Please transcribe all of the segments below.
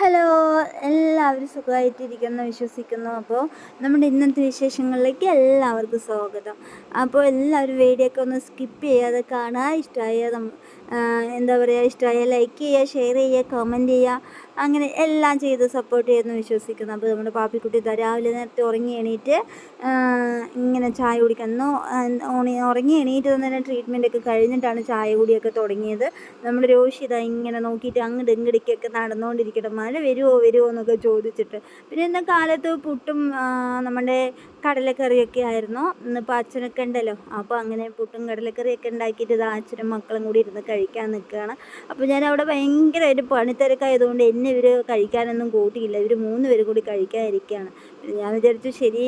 Hello എല്ലാവരും സുഖമായിട്ടിരിക്കുന്നു വിശ്വസിക്കുന്നു. അപ്പോൾ നമ്മുടെ ഇന്നത്തെ വിശേഷങ്ങളിലേക്ക് എല്ലാവർക്കും സ്വാഗതം. അപ്പോൾ എല്ലാവരും വീഡിയോ ഒക്കെ ഒന്ന് സ്കിപ്പ് ചെയ്യാതെ കാണുക. ഇഷ്ടമായ എന്താ പറയുക ഇഷ്ടമായ ലൈക്ക് ചെയ്യുക ഷെയർ ചെയ്യുക കമന്റ് ചെയ്യുക. അങ്ങനെ എല്ലാം ചെയ്ത് സപ്പോർട്ട് ചെയ്യുമെന്ന് വിശ്വസിക്കുന്നു. അപ്പോൾ നമ്മുടെ പാപ്പിക്കുട്ടി രാവിലെ നേരത്തെ ഉറങ്ങി എണീറ്റ് ഇങ്ങനെ ചായ കുടിക്കുന്നു ഉറങ്ങി എണീറ്റ് തന്നെ ട്രീറ്റ്മെന്റൊക്കെ കഴിഞ്ഞിട്ടാണ് ചായ കുടിയൊക്കെ തുടങ്ങിയത്. നമ്മുടെ രോഷി ഇതാ ഇങ്ങനെ നോക്കിയിട്ട് അങ്ങോട്ട് ഇങ്ങടിക്കൊക്കെ നടന്നുകൊണ്ടിരിക്കട്ടെ മഴ വരുമോ വരുമോ എന്നൊക്കെ ചോദിച്ചിട്ട്. പിന്നെ ഇന്ന കാലത്ത് പുട്ടും നമ്മുടെ കടലക്കറിയൊക്കെ ആയിരുന്നു. ഇന്നിപ്പോൾ അച്ഛനൊക്കെ ഉണ്ടല്ലോ. അപ്പോൾ അങ്ങനെ പുട്ടും കടലക്കറിയൊക്കെ ഉണ്ടാക്കിയിട്ട് ഇതാ അച്ഛനും മക്കളും കൂടി ഇരുന്ന് കഴിക്കാൻ നിൽക്കുകയാണ്. അപ്പോൾ ഞാൻ അവിടെ ഭയങ്കരമായിട്ട് പണിത്തിരക്കായതുകൊണ്ട് എന്നെ ഇവർ കഴിക്കാനൊന്നും കൂട്ടിയില്ല. ഇവർ മൂന്ന് പേരും കൂടി കഴിക്കാതിരിക്കുകയാണ് പിന്നെ ഞാൻ വിചാരിച്ചു ശരി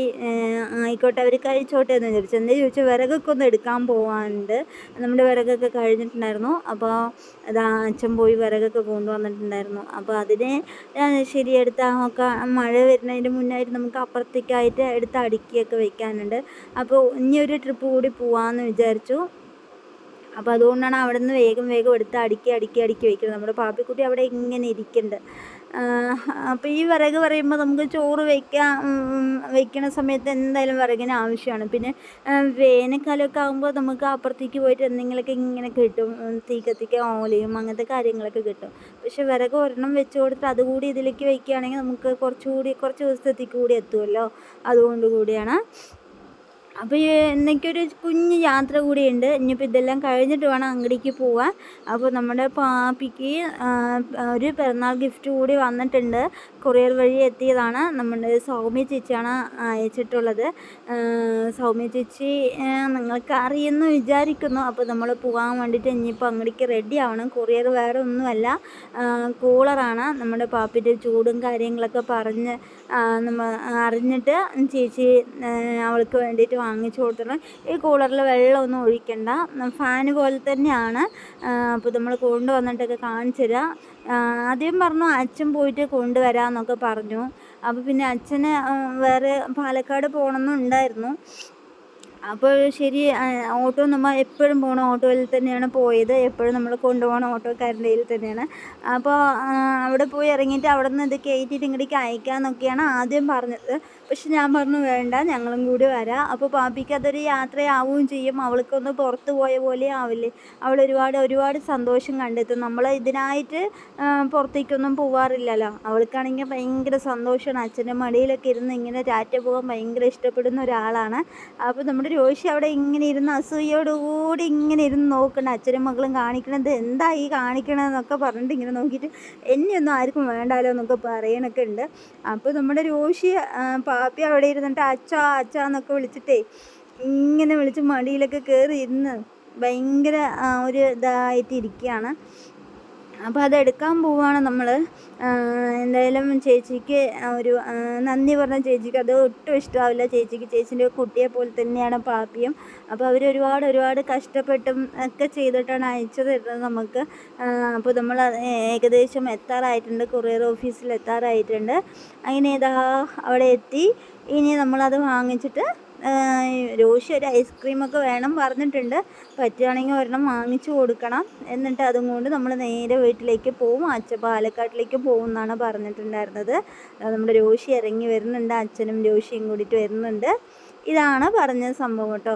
ആയിക്കോട്ടെ അവർ കഴിച്ചോട്ടെ എന്ന് വിചാരിച്ചു. എന്താ ചോദിച്ചാൽ വിറകൊക്കെ ഒന്ന് എടുക്കാൻ പോകാനുണ്ട് നമ്മുടെ വിറകൊക്കെ കഴിഞ്ഞിട്ടുണ്ടായിരുന്നു. അപ്പോൾ അതാ അച്ഛൻ പോയി വിറകൊക്കെ കൊണ്ടുവന്നിട്ടുണ്ടായിരുന്നു. അപ്പോൾ അതിനെ ശരി ഒക്കെ മഴ വരുന്നതിന് മുന്നായിട്ട് നമുക്ക് അപ്പുറത്തേക്കായിട്ട് എടുത്ത് അടുക്കിയൊക്കെ വെക്കാനുണ്ട്. അപ്പോൾ ഇനി ഒരു ട്രിപ്പ് കൂടി പോവാമെന്ന് വിചാരിച്ചു. അപ്പോൾ അതുകൊണ്ടാണ് അവിടെ നിന്ന് വേഗം വേഗം എടുത്ത് അടുക്കി അടുക്കി അടുക്കി വയ്ക്കുന്നത് നമ്മുടെ പാപ്പിക്കുട്ടി അവിടെ ഇങ്ങനെ ഇരിക്കുന്നുണ്ട് അപ്പോൾ ഈ വിറക് പറയുമ്പോൾ നമുക്ക് ചോറ് വയ്ക്കാൻ വയ്ക്കണ സമയത്ത് എന്തായാലും വിറകിന് ആവശ്യമാണ്. പിന്നെ വേനൽക്കാലമൊക്കെ ആകുമ്പോൾ നമുക്ക് അപ്പുറത്തേക്ക് പോയിട്ട് എന്തെങ്കിലുമൊക്കെ ഇങ്ങനെ കിട്ടും. തീ ഓലയും അങ്ങനത്തെ കാര്യങ്ങളൊക്കെ കിട്ടും. പക്ഷെ വിറക് ഒരെണ്ണം വെച്ച് കൊടുത്തിട്ട് അതുകൂടി ഇതിലേക്ക് വയ്ക്കുകയാണെങ്കിൽ നമുക്ക് കുറച്ചുകൂടി കുറച്ച് ദിവസത്തേക്ക് കൂടി എത്തുമല്ലോ. അതുകൊണ്ട് കൂടിയാണ് അപ്പോൾ എന്നൊക്കെയൊരു കുഞ്ഞ് യാത്ര കൂടിയുണ്ട്. ഇനിയിപ്പോൾ ഇതെല്ലാം കഴിഞ്ഞിട്ട് വേണം അങ്ങടിക്ക് പോവാൻ. അപ്പോൾ നമ്മുടെ പാപ്പിക്ക് ഒരു പിറന്നാൾ ഗിഫ്റ്റ് കൂടി വന്നിട്ടുണ്ട്. കൊറിയർ വഴി എത്തിയതാണ് നമ്മുടെ സൗമ്യ ചേച്ചിയാണ് അയച്ചിട്ടുള്ളത്. സൗമ്യ ചേച്ചി നിങ്ങൾക്ക് അറിയുമെന്ന് വിചാരിക്കുന്നു. അപ്പോൾ നമ്മൾ പോകാൻ വേണ്ടിയിട്ട് ഇനിയിപ്പോൾ അങ്ങടിക്ക് റെഡി ആവണം. കൊറിയർ വേറെ ഒന്നുമല്ല. കൂളറാണ് നമ്മുടെ പാപ്പിന്റെ ചൂടും കാര്യങ്ങളൊക്കെ പറഞ്ഞ് നമ്മൾ നമ്മ അറിഞ്ഞിട്ട് ചേച്ചി അവൾക്ക് വേണ്ടിയിട്ട് വാങ്ങിച്ചു കൊടുത്തിട്ടുണ്ട്. ഈ കൂളറിൽ വെള്ളമൊന്നും ഒഴിക്കണ്ട. ഫാന് പോലെ തന്നെയാണ്. അപ്പോൾ നമ്മൾ കൊണ്ടുവന്നിട്ടൊക്കെ കാണിച്ചു തരാം ആദ്യം പറഞ്ഞു അച്ഛൻ പോയിട്ട് കൊണ്ടുവരാമെന്നൊക്കെ പറഞ്ഞു. അപ്പോൾ പിന്നെ അച്ഛന് വേറെ പാലക്കാട് പോകണമെന്നുണ്ടായിരുന്നു. അപ്പോൾ ശരി ഓട്ടോ നമ്മൾ എപ്പോഴും പോണ ഓട്ടോയിൽ തന്നെയാണ് പോയത്. എപ്പോഴും നമ്മൾ കൊണ്ടുപോകണ ഓട്ടോക്കാരന്റെ കയ്യിൽ തന്നെയാണ്. അപ്പോൾ അവിടെ പോയി ഇറങ്ങിയിട്ട് അവിടെ നിന്ന് ഇത് കയറ്റിയിട്ട് ഇങ്ങോട്ടേക്ക് അയക്കാമെന്നൊക്കെയാണ് ആദ്യം പറഞ്ഞത്. പക്ഷെ ഞാൻ പറഞ്ഞു വേണ്ട ഞങ്ങളും കൂടി വരാം. അപ്പോൾ പാപ്പിക്ക് അതൊരു യാത്രയാവുകയും ചെയ്യും. അവൾക്കൊന്ന് പുറത്ത് പോയ പോലെ ആവില്ലേ. അവൾ ഒരുപാട് ഒരുപാട് സന്തോഷം കണ്ടെത്തും. നമ്മൾ ഇതിനായിട്ട് പുറത്തേക്കൊന്നും പോവാറില്ലല്ലോ. അവൾക്കാണെങ്കിൽ ഭയങ്കര സന്തോഷമാണ്. അച്ഛന്റെ മടിയിലൊക്കെ ഇരുന്ന് ഇങ്ങനെ ടാറ്റ പോകാൻ ഭയങ്കര ഇഷ്ടപ്പെടുന്ന ഒരാളാണ്. അപ്പോൾ നമ്മുടെ രോഷി അവിടെ ഇങ്ങനെ ഇരുന്ന് അസൂയോടുകൂടി ഇങ്ങനെ ഇരുന്ന് നോക്കണം അച്ഛനും മക്കളും കാണിക്കണത് എന്താ ഈ കാണിക്കണതെന്നൊക്കെ പറഞ്ഞിട്ട് ഇങ്ങനെ നോക്കിയിട്ട് എന്നെയൊന്നും ആർക്കും വേണ്ടാലോ എന്നൊക്കെ പറയണൊക്കെ ഉണ്ട്. അപ്പോൾ നമ്മുടെ രോഷി പാപ്പി അവിടെ ഇരുന്നിട്ട് അച്ഛാ അച്ഛാ എന്നൊക്കെ വിളിച്ചിട്ടേ ഇങ്ങനെ വിളിച്ച് മടിയിലൊക്കെ കയറി ഇരുന്ന് ഭയങ്കര ഒരു ഇതായിട്ട് ഇരിക്കുകയാണ് അപ്പോൾ അതെടുക്കാൻ പോവുകയാണ് നമ്മൾ എന്തായാലും ചേച്ചിക്ക് ഒരു നന്ദി പറഞ്ഞ ചേച്ചിക്ക് അത് ഒട്ടും ഇഷ്ടമാവില്ല ചേച്ചിക്ക് ചേച്ചിന്റെ കുട്ടിയെ പോലെ തന്നെയാണ് പാപ്പിയും. അപ്പോൾ അവർ ഒരുപാട് ഒരുപാട് കഷ്ടപ്പെട്ടും ഒക്കെ ചെയ്തിട്ടാണ് അയച്ചു തരുന്നത് നമുക്ക്. അപ്പോൾ നമ്മൾ ഏകദേശം എത്താറായിട്ടുണ്ട്. കൊറിയർ ഓഫീസിൽ എത്താറായിട്ടുണ്ട്. അങ്ങനെ ഇതാ അവിടെ എത്തി. ഇനി നമ്മളത് വാങ്ങിച്ചിട്ട് രോഷി ഒരു ഐസ്ക്രീമൊക്കെ വേണം പറഞ്ഞിട്ടുണ്ട്. പറ്റുകയാണെങ്കിൽ ഒരെണ്ണം വാങ്ങിച്ചു കൊടുക്കണം. എന്നിട്ട് അതും കൊണ്ട് നമ്മൾ നേരെ വീട്ടിലേക്ക് പോവും. അച്ഛൻ പാലക്കാട്ടിലേക്ക് പോകും എന്നാണ് പറഞ്ഞിട്ടുണ്ടായിരുന്നത് നമ്മുടെ രോഷി ഇറങ്ങി വരുന്നുണ്ട്. അച്ഛനും രോഷിയും കൂടിയിട്ട് വരുന്നുണ്ട്. ഇതാണ് പറഞ്ഞ സംഭവം കേട്ടോ.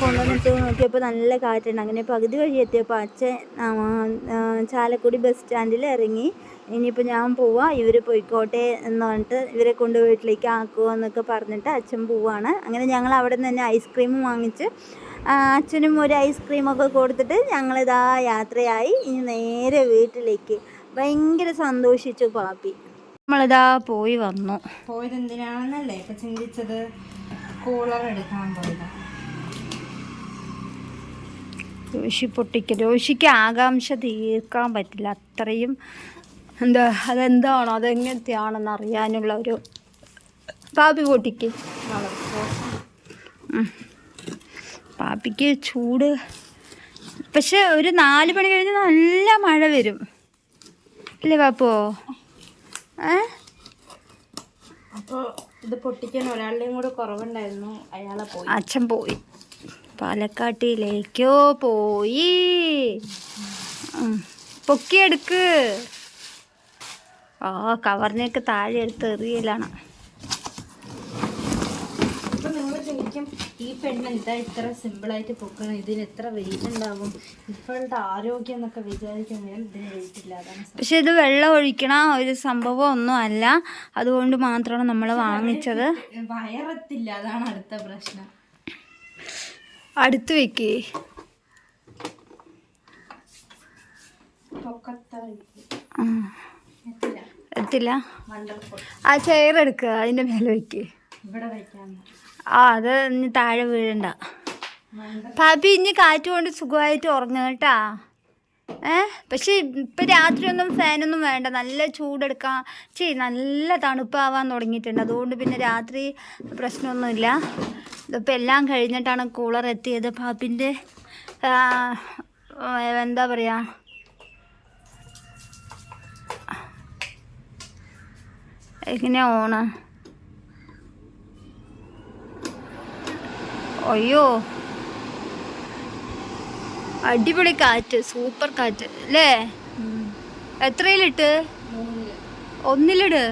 കൊണ്ടുവന്നിട്ട് നോക്കിയപ്പോൾ നല്ല കാറ്റുണ്ട്. അങ്ങനെ പകുതി വഴി എത്തിയപ്പോൾ അച്ഛൻ ചാലക്കുടി ബസ് സ്റ്റാൻഡിൽ ഇറങ്ങി. ഇനിയിപ്പോൾ ഞാൻ പോവാ ഇവർ പോയിക്കോട്ടെ എന്ന് പറഞ്ഞിട്ട് ഇവരെ കൊണ്ട് വീട്ടിലേക്ക് ആക്കുമോ എന്നൊക്കെ പറഞ്ഞിട്ട് അച്ഛൻ പോവാണ്. അങ്ങനെ ഞങ്ങൾ അവിടെ നിന്ന് തന്നെ ഐസ്ക്രീം വാങ്ങിച്ച് അച്ഛനും ഒരു ഐസ്ക്രീമൊക്കെ കൊടുത്തിട്ട് ഞങ്ങളിതാ യാത്രയായി. ഇനി നേരെ വീട്ടിലേക്ക്. ഭയങ്കര സന്തോഷിച്ചു പാപ്പി. നമ്മളിതാ പോയി വന്നു. പോയത് എന്തിനാണെന്നല്ലേ? ഇപ്പൊ ചിന്തിച്ചത് കൂളർ എടുക്കാൻ പോയത്. രോഷി പൊട്ടിക്ക രോഷിക്ക് ആകാംക്ഷ തീർക്കാൻ പറ്റില്ല. അത്രയും എന്താ അതെന്താണോ അതെങ്ങനത്തെയാണെന്ന് അറിയാനുള്ള ഒരു പാപ്പി പൊട്ടിക്ക് ഉം. പാപ്പിക്ക് ചൂട്. പക്ഷെ ഒരു നാല് മണി കഴിഞ്ഞ് നല്ല മഴ വരും. അല്ലേ പാപ്പോ? ഏ? അപ്പോൾ ഇത് പൊട്ടിക്കാൻ ഒരാളുടെയും കൂടെ കുറവുണ്ടായിരുന്നു. അയാളെ പോയി. അച്ഛൻ പോയി. പാലക്കാട്ടിലേക്കോ പോയി. പൊക്കിയെടുക്ക്. ആ കവറിനെയൊക്കെ താഴെ എടുത്ത് എറിയലാണ്. ചോദിക്കും ഈ പെണ്ണ് ഇതാ ഇത്ര സിമ്പിളായിട്ട് പൊക്കണം ഇതിന് എത്ര വെയിറ്റ് ഉണ്ടാവും? ഇപ്പോഴത്തെ ആരോഗ്യം എന്നൊക്കെ വിചാരിക്കുമ്പോൾ ഇതിന് വെയിറ്റ് ഇല്ല അതാണ് സത്യം. പക്ഷെ ഇത് വെള്ളം ഒഴിക്കണ ഒരു സംഭവം ഒന്നും അല്ല. അതുകൊണ്ട് മാത്രമാണ് നമ്മൾ വാങ്ങിച്ചത്. വയറത്തില്ല അതാണ് അടുത്ത പ്രശ്നം. അടുത്ത് വെക്കേ. പൊക്കത്ത എത്തില്ല. എത്തില്ല ആ ചെയർ എടുക്കുക അതിന്റെ മേലെ വയ്ക്ക് ആ അത് ഇനി താഴെ വീഴണ്ട. പാപ്പി ഇനി കാറ്റ് കൊണ്ട് സുഖമായിട്ട് ഉറങ്ങുക കേട്ടാ. ഏ? പക്ഷെ ഇപ്പം രാത്രിയൊന്നും ഫാനൊന്നും വേണ്ട. നല്ല ചൂടെടുക്കാൻ ചെയ് നല്ല തണുപ്പാവാൻ തുടങ്ങിയിട്ടുണ്ട്. അതുകൊണ്ട് പിന്നെ രാത്രി പ്രശ്നമൊന്നുമില്ല. ഇതിപ്പോൾ എല്ലാം കഴിഞ്ഞിട്ടാണ് കൂളർ എത്തിയത് പാപ്പിന്റെ എന്താ പറയുക എങ്ങനെയാ ഓണ്? അയ്യോ. അടിപൊളി കാറ്റ് സൂപ്പർ കാറ്റ് അല്ലേ? എത്രയിലിട്ട്? ഒന്നിലിട്.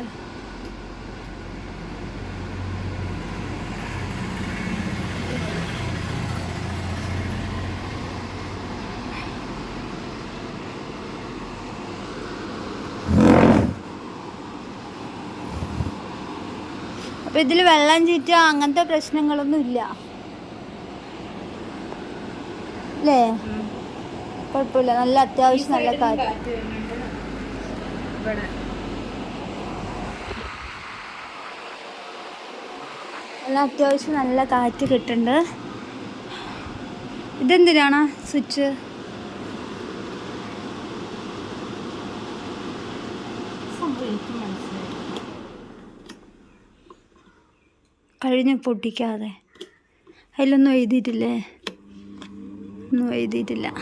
അപ്പൊ ഇതിൽ വെള്ളം ചീറ്റുക അങ്ങനത്തെ പ്രശ്നങ്ങളൊന്നും ഇല്ല. അല്ലേ കുഴപ്പമില്ല. നല്ല അത്യാവശ്യം നല്ല കാര്യം നല്ല അത്യാവശ്യം നല്ല കാറ്റ് കിട്ടുന്നുണ്ട് ഇതെന്തിനാണ് സ്വിച്ച് സംഭവം എനിക്ക് മനസ്സിലായി കഴിഞ്ഞ് പൊട്ടിക്കാതെ. അതിലൊന്നും എഴുതിയിട്ടില്ലേ? ഒന്നും എഴുതിയിട്ടില്ല.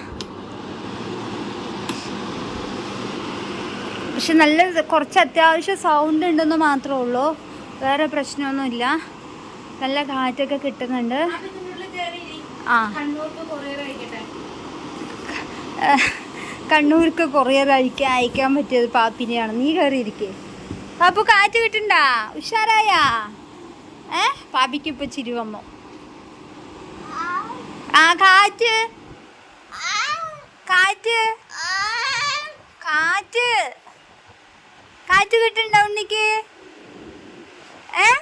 പക്ഷെ നല്ല കുറച്ച് അത്യാവശ്യം സൗണ്ട് ഉണ്ടെന്ന് മാത്രമേ ഉള്ളൂ. വേറെ പ്രശ്നമൊന്നുമില്ല. നല്ല കാറ്റൊക്കെ കിട്ടുന്നുണ്ട്. ആ. കണ്ണൂർക്ക് കൊറിയർ അയക്കാൻ അയക്കാൻ പറ്റിയത് പാപ്പിനെയാണ്. നീ കയറിയിരിക്കേ പാപ്പു കാറ്റ് കിട്ടണ്ട? ഉഷാരായ ഏ? ഇപ്പൊ ചിരി വന്നു. ആ കാറ്റ്. കാറ്റ്. കാറ്റ്. കാറ്റ് കിട്ടണ്ട ഉണ്ണിക്ക്. ഏ?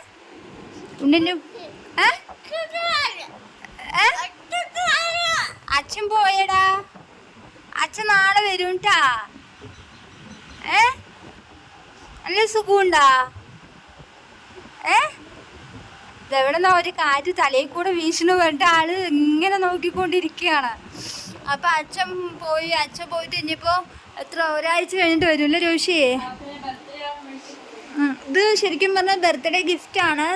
ഉണ്ണിന് അച്ഛൻ പോയടാ. അച്ഛൻ നാളെ വരും ട്ടാ. ഏ? നല്ല സുഖമുണ്ടാ. ഏ? ഇതെവിടെന്നാ ഒരു കാറ്റ് തലയിൽ കൂടെ വീശണു വേണ്ട ആൾ ഇങ്ങനെ നോക്കിക്കൊണ്ടിരിക്കുകയാണ്. അപ്പൊ അച്ഛൻ പോയി അച്ഛൻ പോയിട്ട് ഇനിയിപ്പോ എത്ര ഒരാഴ്ച കഴിഞ്ഞിട്ട് വരുമല്ലോ രോഷിയെ. ഇത് ശരിക്കും പറഞ്ഞ ബർത്ത്ഡേ ഗിഫ്റ്റാണ്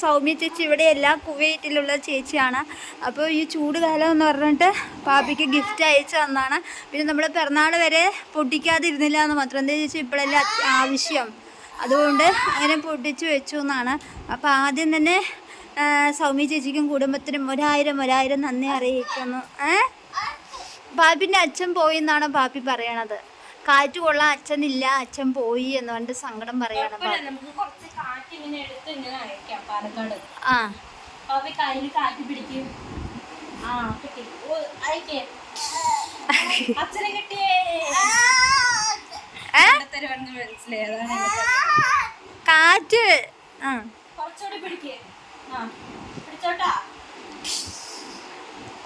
സൗമ്യ ചേച്ചി ഇവിടെയല്ല കുവൈറ്റിലുള്ള ചേച്ചിയാണ്. അപ്പോൾ ഈ ചൂട് കാലം എന്ന് പറഞ്ഞിട്ട് പാപ്പിക്ക് ഗിഫ്റ്റ് അയച്ചു തന്നാണ്. പിന്നെ നമ്മൾ പിറന്നാൾ വരെ പൊട്ടിക്കാതിരുന്നില്ല എന്ന് മാത്രം. എന്താ ചേച്ചി ഇപ്പോഴല്ലേ ആവശ്യം അതുകൊണ്ട് അങ്ങനെ പൊട്ടിച്ചു വെച്ചു എന്നാണ്. അപ്പോൾ ആദ്യം തന്നെ സൗമ്യ ചേച്ചിക്കും കുടുംബത്തിനും ഒരായിരം ഒരായിരം നന്ദി അറിയിക്കുന്നു. ഏ? പാപ്പിന്റെ അച്ഛൻ പോയി എന്നാണ് പാപ്പി പറയണത്. കാറ്റ് കൊള്ളാൻ അച്ഛനില്ല അച്ഛൻ പോയി എന്ന് പറഞ്ഞിട്ട് സങ്കടം പറയണം ആ നമുക്ക് കുറച്ച് കാറ്റ് ഇങ്ങനെ എടുത്ത് ഇങ്ങനെ അയക്കാം പാലക്കാട് ആ അപ്പൊ കയ്യിൽ കാറ്റ് പിടിക്കും ആ കിട്ടി ഓ അയക്കേ അച്ഛനെ കിട്ടിയേ ഏ തരുവാണെന്ന് മനസ്സിലായി അതാണ് എനിക്ക്. കാറ്റ് ആ കുറച്ചുകൂടി പിടിക്കേ ആ പിടിച്ചോട്ടാ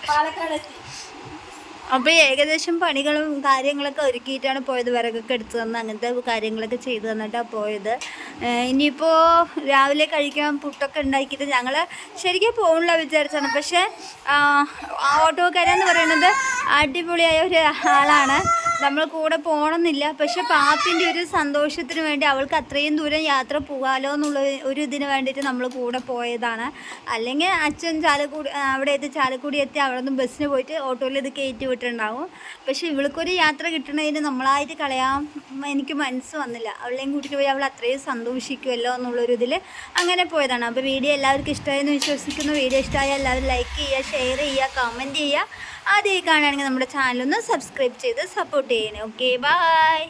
പാലക്കാട് എത്തി അപ്പോൾ ഏകദേശം പണികളും കാര്യങ്ങളൊക്കെ ഒരുക്കിയിട്ടാണ് പോയത് വിറകൊക്കെ എടുത്തു തന്ന് അങ്ങനത്തെ കാര്യങ്ങളൊക്കെ ചെയ്തു തന്നിട്ടാണ് പോയത്. ഇനിയിപ്പോൾ രാവിലെ കഴിക്കാൻ പുട്ടൊക്കെ ഉണ്ടാക്കിയിട്ട് ഞങ്ങൾ ശരിക്കും പോകണില്ല വിചാരിച്ചാണ്. പക്ഷേ ഓട്ടോക്കാരെന്ന് പറയുന്നത് അടിപൊളിയായ ഒരു ആളാണ്. നമ്മൾ കൂടെ പോകണമെന്നില്ല പക്ഷെ പാപ്പിന്റെ ഒരു സന്തോഷത്തിന് വേണ്ടി അവൾക്ക് അത്രയും ദൂരം യാത്ര പോകാലോ എന്നുള്ള ഒരു ഇതിന് വേണ്ടിയിട്ട് നമ്മൾ കൂടെ പോയതാണ്. അല്ലെങ്കിൽ അച്ഛൻ ചാലക്കുടി അവിടെ എത്തി ചാലക്കുടി എത്തി അവിടെ നിന്ന് ബസ്സിന് പോയിട്ട് ഓട്ടോയിൽ ഇത് കയറ്റി വിട്ടിട്ടുണ്ടാവും. പക്ഷെ ഇവൾക്കൊരു യാത്ര കിട്ടണതിന് നമ്മളായിട്ട് കളയാൻ എനിക്ക് മനസ്സ് വന്നില്ല. അവളെയും കൂട്ടിയിട്ട് പോയി അവൾ അത്രയും സന്തോഷിക്കുമല്ലോ എന്നുള്ളൊരു ഇതിൽ അങ്ങനെ പോയതാണ്. അപ്പോൾ വീഡിയോ എല്ലാവർക്കും ഇഷ്ടമായെന്ന് വിശ്വസിക്കുന്നു. വീഡിയോ ഇഷ്ടമായ എല്ലാവരും ലൈക്ക് ചെയ്യുക ഷെയർ ചെയ്യുക കമന്റ് ചെയ്യുക. ആദ്യമായി കാണുകയാണെങ്കിൽ നമ്മുടെ ചാനലൊന്ന് സബ്സ്ക്രൈബ് ചെയ്ത് സപ്പോർട്ട് ചെയ്യണേ. Okay bye